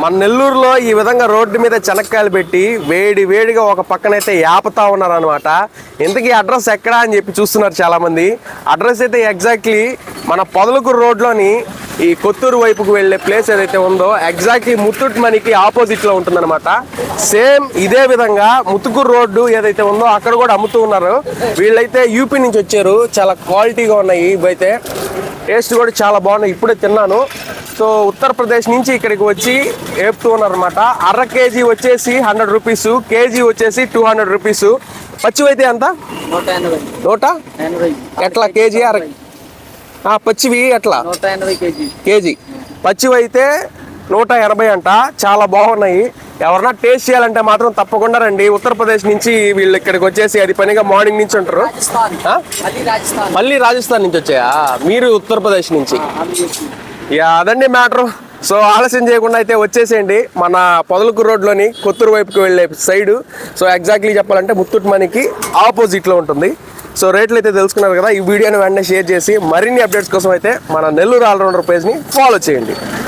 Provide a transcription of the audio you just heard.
మన నెల్లూరులో ఈ విధంగా రోడ్డు మీద చెనక్కాయలు పెట్టి వేడి వేడిగా ఒక పక్కనైతే యాపతా ఉన్నారనమాట ఇంతకీ అడ్రస్ ఎక్కడా అని చెప్పి చూస్తున్నారు చాలామంది. అడ్రస్ అయితే ఎగ్జాక్ట్లీ మన పొదలకూరు రోడ్లోని ఈ కొత్తూరు వైపుకు వెళ్ళే ప్లేస్ ఏదైతే ఉందో ఎగ్జాక్ట్లీ ముత్తుట్ మనకి ఆపోజిట్లో ఉంటుందన్నమాట. సేమ్ ఇదే విధంగా ముత్తుకూరు రోడ్డు ఏదైతే ఉందో అక్కడ కూడా అమ్ముతూ ఉన్నారు. వీళ్ళైతే యూపీ నుంచి వచ్చారు. చాలా క్వాలిటీగా ఉన్నాయి. ఇవైతే టేస్ట్ కూడా చాలా బాగున్నాయి. ఇప్పుడే తిన్నాను. సో ఉత్తరప్రదేశ్ నుంచి ఇక్కడికి వచ్చి వేపుతూ ఉన్నారనమాట అర కేజీ వచ్చేసి హండ్రెడ్ రూపీస్ కేజీ వచ్చేసి టూ హండ్రెడ్ రూపీస్. పచ్చివైతే ఎంత? నూట ఎట్లా? కేజీ అర పచ్చివి ఎట్లా? కేజీ. కేజీ. పచ్చివి అయితే నూట ఎనభై అంట. చాలా బాగున్నాయి. ఎవరన్నా టేస్ట్ చేయాలంటే మాత్రం తప్పకుండా రండి. ఉత్తరప్రదేశ్ నుంచి వీళ్ళు ఇక్కడికి వచ్చేసి అది పనిగా మార్నింగ్ నుంచి ఉంటారు. మళ్ళీ రాజస్థాన్. నుంచి వచ్చాయా? మీరు ఉత్తరప్రదేశ్ నుంచి? ఇక యా అదండి మ్యాటరు. సో ఆలస్యం చేయకుండా అయితే వచ్చేసేయండి. మన పొదలకు రోడ్లోని కొత్తూరు వైపుకి వెళ్ళే సైడ్. సో ఎగ్జాక్ట్లీ చెప్పాలంటే ముత్తూట్ మనకి ఆపోజిట్లో ఉంటుంది. సో రేట్లు అయితే తెలుసుకున్నారు కదా ఈ వీడియోని వెంటనే షేర్ చేసి మరిన్ని అప్డేట్స్ కోసం అయితే మన నెల్లూరు ఆల్రౌండర్ పేజ్ని ఫాలో చేయండి.